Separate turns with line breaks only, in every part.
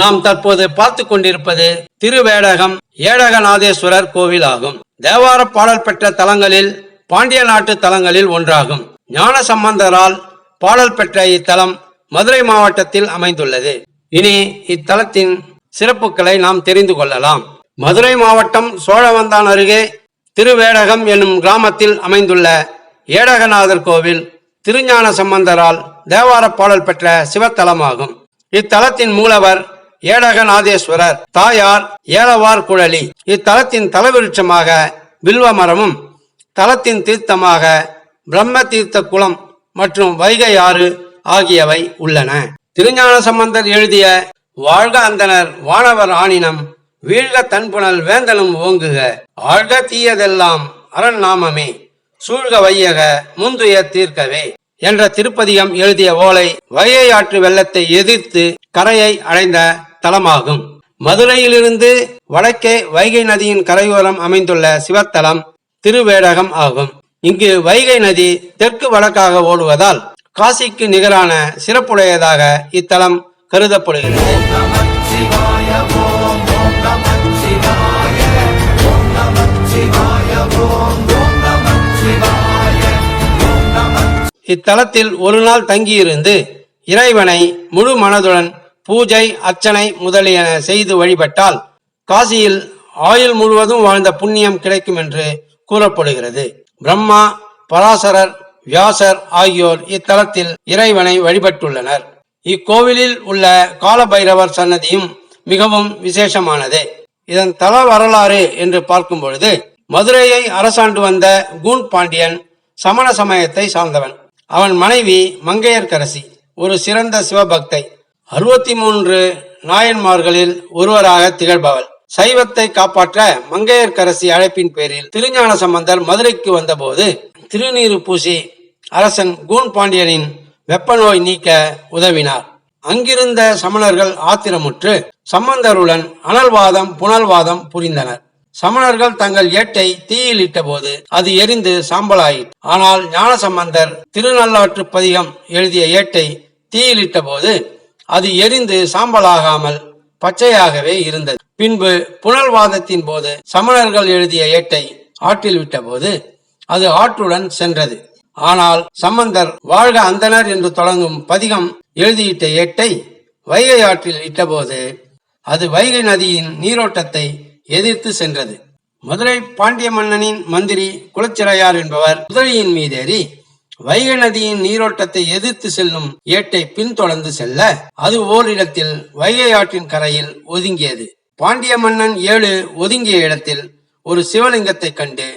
நாம் தற்போது பார்த்து கொண்டிருப்பது திருவேடகம் ஏடகநாதேஸ்வரர் கோவில் ஆகும் தேவார பாடல் பெற்ற தலங்களில் பாண்டிய நாட்டு தலங்களில் ஒன்றாகும். ஞான சம்பந்தரால் பாடல் பெற்ற இத்தலம் மதுரை மாவட்டத்தில் அமைந்துள்ளது. இனி இத்தலத்தின் சிறப்புகளை நாம் தெரிந்து கொள்ளலாம். மதுரை மாவட்டம் சோழவந்தான் அருகே திருவேடகம் என்னும் கிராமத்தில் அமைந்துள்ள ஏடகநாதர் கோவில் திருஞான சம்பந்தரால் தேவார பாடல் பெற்ற சிவத்தலமாகும். இத்தலத்தின் மூலவர் ஏடகநாதேஸ்வரர் தாயார் ஏலவார் குழலி. இத்தலத்தின் தலவிருட்சமாக வில்வ மரமும் தலத்தின் தீர்த்தமாக பிரம்ம தீர்த்த குளம் மற்றும் வைகை ஆறு ஆகியவை உள்ளன. திருஞான சம்பந்தர் எழுதிய வாழ்க அந்தனர் வானவர் ஆணினம் வீழ்க தன்புணல் வேந்தனும் ஓங்குக ஆழ்க தீயதெல்லாம் அரண் நாமமே சூழ்க வையக முந்துய தீர்க்கவே என்ற திருப்பதிகம் எழுதிய ஓலை வைகை ஆற்று வெள்ளத்தை எதிர்த்து கரையை அடைந்த தலமாகும் மதுரையிலிருந்து வடக்கே வைகை நதியின் கரையோரம் அமைந்துள்ள சிவத்தலம் திருவேடகம் ஆகும். இங்கு வைகை நதி தெற்கு வடக்காக ஓடுவதால் காசிக்கு நிகரான சிறப்புடையதாக இத்தலம் கருதப்படுகிறது. இத்தலத்தில் ஒரு நாள் தங்கியிருந்து இறைவனை முழு மனதுடன் பூஜை அர்ச்சனை முதலியன செய்து வழிபட்டால் காசியில் ஆயுள் முழுவதும் வாழ்ந்த புண்ணியம் கிடைக்கும் என்று கூறப்படுகிறது. பிரம்மா பராசரர் வியாசர் ஆகியோர் இத்தலத்தில் இறைவனை வழிபட்டுள்ளனர். இக்கோவிலில் உள்ள காலபைரவர் சன்னதியும் மிகவும் விசேஷமானது. இதன் தல வரலாறு என்று பார்க்கும் பொழுது மதுரையை அரசாண்டு வந்த கூன் பாண்டியன் சமண சமயத்தை சார்ந்தவன். அவன் மனைவி மங்கையர்கரசி ஒரு சிறந்த சிவபக்தை. அறுபத்தி மூன்று நாயன்மார்களில் ஒருவராக திகழ்பவள். சைவத்தை காப்பாற்ற மங்கையர்கரசி அழைப்பின் பேரில் திருஞான சம்பந்தர் மதுரைக்கு வந்தபோது திருநீரு பூசி அரசன் கூன் பாண்டியனின் வெப்ப நோய் நீக்க உதவினார். அங்கிருந்த சமணர்கள் ஆத்திரமுற்று சம்பந்தருடன் அனல்வாதம் புனல்வாதம் புரிந்தனர். சமணர்கள் தங்கள் ஏட்டை தீயில் இட்டபோது அது எரிந்து சாம்பலாயிற்று. ஆனால் ஞானசம்பந்தர் திருநள்ளாற்று பதிகம் எழுதிய ஏட்டை தீயில் இட்டபோது அது எரிந்து சாம்பலாகாமல் பச்சையாகவே இருந்தது. பின்பு புனல்வாதத்தின் போது சமணர்கள் எழுதிய ஏட்டை ஆற்றில் விட்டபோது அது ஆற்றுடன் சென்றது. ஆனால் சம்பந்தர் வாழ்க அந்தனர் என்று தொடங்கும் பதிகம் எழுதியிட்ட ஏட்டை வைகை ஆற்றில் இட்டபோது அது வைகை நதியின் நீரோட்டத்தை எதிர்த்து சென்றது. மதுரை பாண்டிய மன்னனின் மந்திரி குலச்சிறையார் என்பவர் குதிரையின் மீதேறி வைகை நதியின் நீரோட்டத்தை எதிர்த்து செல்லும் ஏட்டை பின்தொடர்ந்து செல்ல அது ஓரிடத்தில் வைகை ஆற்றின் கரையில் ஒதுங்கியது. பாண்டிய மன்னன் ஏழு ஒதுங்கிய இடத்தில் ஒரு சிவலிங்கத்தை கண்டு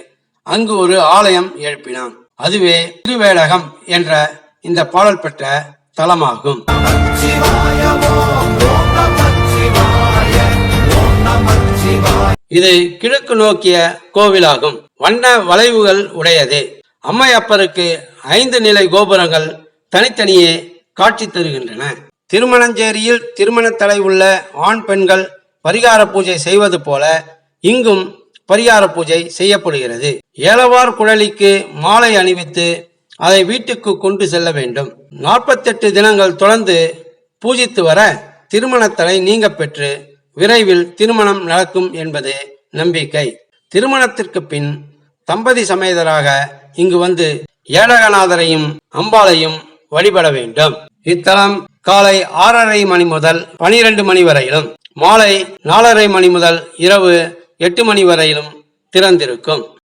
அங்கு ஒரு ஆலயம் எழுப்பினான். அதுவே திருவேடகம் என்ற இந்த பாடல் பெற்ற தலமாகும். இது கிழக்கு நோக்கிய கோவிலாகும். வண்ண வளைவுகள் உடையது. அம்மையப்பருக்கு ஐந்து நிலை கோபுரங்கள் தனித்தனியே காட்சி தருகின்றன. திருமணஞ்சேரியில் திருமண தலை உள்ள ஆண் பெண்கள் பரிகார பூஜை செய்வது போல இங்கும் பரிகார பூஜை செய்யப்படுகிறது. ஏலவார் குழலிக்கு மாலை அணிவித்து அதை வீட்டுக்கு கொண்டு செல்ல வேண்டும். நாற்பத்தெட்டு தினங்கள் தொடர்ந்து பூஜித்து வர திருமணத்தடை நீங்க பெற்று விரைவில் திருமணம் நடக்கும் என்பது நம்பிக்கை. திருமணத்திற்கு பின் தம்பதி சமேதராக இங்கு வந்து ஏடகநாதரையும் அம்பாளையும் வழிபட வேண்டும். இத்தலம் காலை ஆறரை மணி முதல் பனிரெண்டு மணி வரையிலும் மாலை நாலரை மணி முதல் இரவு எட்டு மணி வரையிலும் திறந்திருக்கும்.